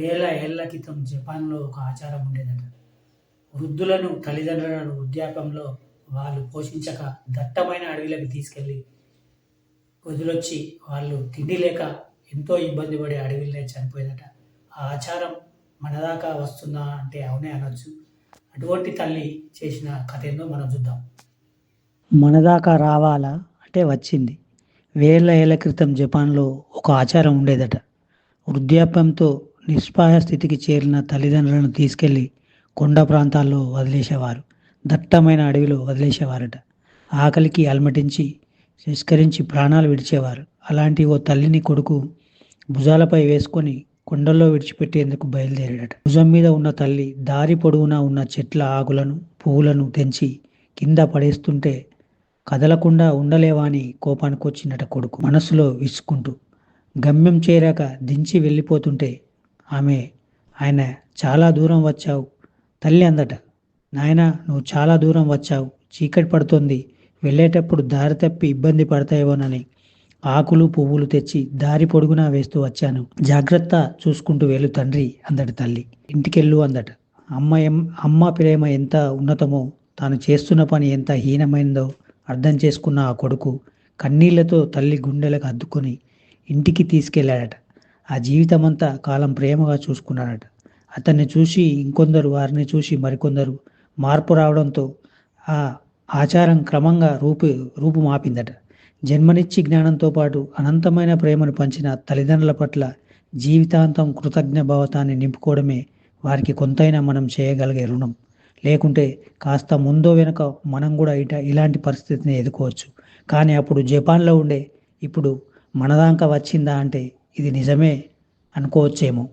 వేల ఏళ్ళ క్రితం జపాన్లో ఒక ఆచారం ఉండేదట. వృద్ధులను తల్లిదండ్రులను వృద్ధాప్యంలో వాళ్ళు పోషించక దట్టమైన అడవిలకు తీసుకెళ్ళి వదిలొచ్చి వాళ్ళు తిండి లేక ఎంతో ఇబ్బంది పడే అడవిలోనే చనిపోయేదట. ఆ ఆచారం మనదాకా వస్తుందా అంటే అవునే అనొచ్చు. అటువంటి తల్లి చేసిన కథ ఏందో మనం చూద్దాం. మనదాకా రావాలా అంటే వచ్చింది. వేల ఏళ్ళ క్రితం జపాన్లో ఒక ఆచారం ఉండేదట. వృద్ధాప్యంతో నిస్పాయ స్థితికి చేరిన తల్లిదండ్రులను తీసుకెళ్ళి కొండ ప్రాంతాల్లో వదిలేసేవారు. దట్టమైన అడవిలో వదిలేసేవారట. ఆకలికి అలమటించి నిష్కరించి ప్రాణాలు విడిచేవారు. అలాంటి ఓ తల్లిని కొడుకు భుజాలపై వేసుకొని కొండల్లో విడిచిపెట్టేందుకు బయలుదేరాడట. భుజం మీద ఉన్న తల్లి దారి పొడవునా ఉన్న చెట్ల ఆకులను పువ్వులను తెంచి కింద పడేస్తుంటే కదలకుండా ఉండలేవా అని కోపానికి వచ్చినట కొడుకు. మనసులో విసుకుంటూ గమ్యం చేరాక దించి వెళ్ళిపోతుంటే ఆమె ఆయన చాలా దూరం వచ్చావు. తల్లి అందట నాయన నువ్వు చాలా దూరం వచ్చావు. చీకటి పడుతోంది. వెళ్ళేటప్పుడు దారి తప్పి ఇబ్బంది పడతాయేమోనని ఆకులు పువ్వులు తెచ్చి దారి పొడుగునా వేస్తూ వచ్చాను. జాగ్రత్త చూసుకుంటూ వెళ్ళు తండ్రి అందట తల్లి. ఇంటికెళ్ళు అందట. అమ్మ ఎం అమ్మ ప్రేమ ఎంత ఉన్నతమో తాను చేస్తున్న పని ఎంత హీనమైందో అర్థం చేసుకున్న ఆ కొడుకు కన్నీళ్ళతో తల్లి గుండెలకు అద్దుకొని ఇంటికి తీసుకెళ్ళాడట. ఆ జీవితమంతా కాలం ప్రేమగా చూసుకున్నాడట. అతన్ని చూసి ఇంకొందరు వారిని చూసి మరికొందరు మార్పు రావడంతో ఆ ఆచారం క్రమంగా రూపు రూపు మాపిందట జన్మనిచ్చి జ్ఞానంతో పాటు అనంతమైన ప్రేమను పంచిన తల్లిదండ్రుల పట్ల జీవితాంతం కృతజ్ఞ భావతాన్ని నింపుకోవడమే వారికి కొంతైనా మనం చేయగలిగే రుణం. లేకుంటే కాస్త ముందో వెనుక మనం కూడా ఇట ఇలాంటి పరిస్థితిని ఎదుర్కోవచ్చు. కానీ అప్పుడు జపాన్లో ఉండే ఇప్పుడు మనదాంక వచ్చిందా అంటే ఇది నిజమే అనుకోవచ్చేమో.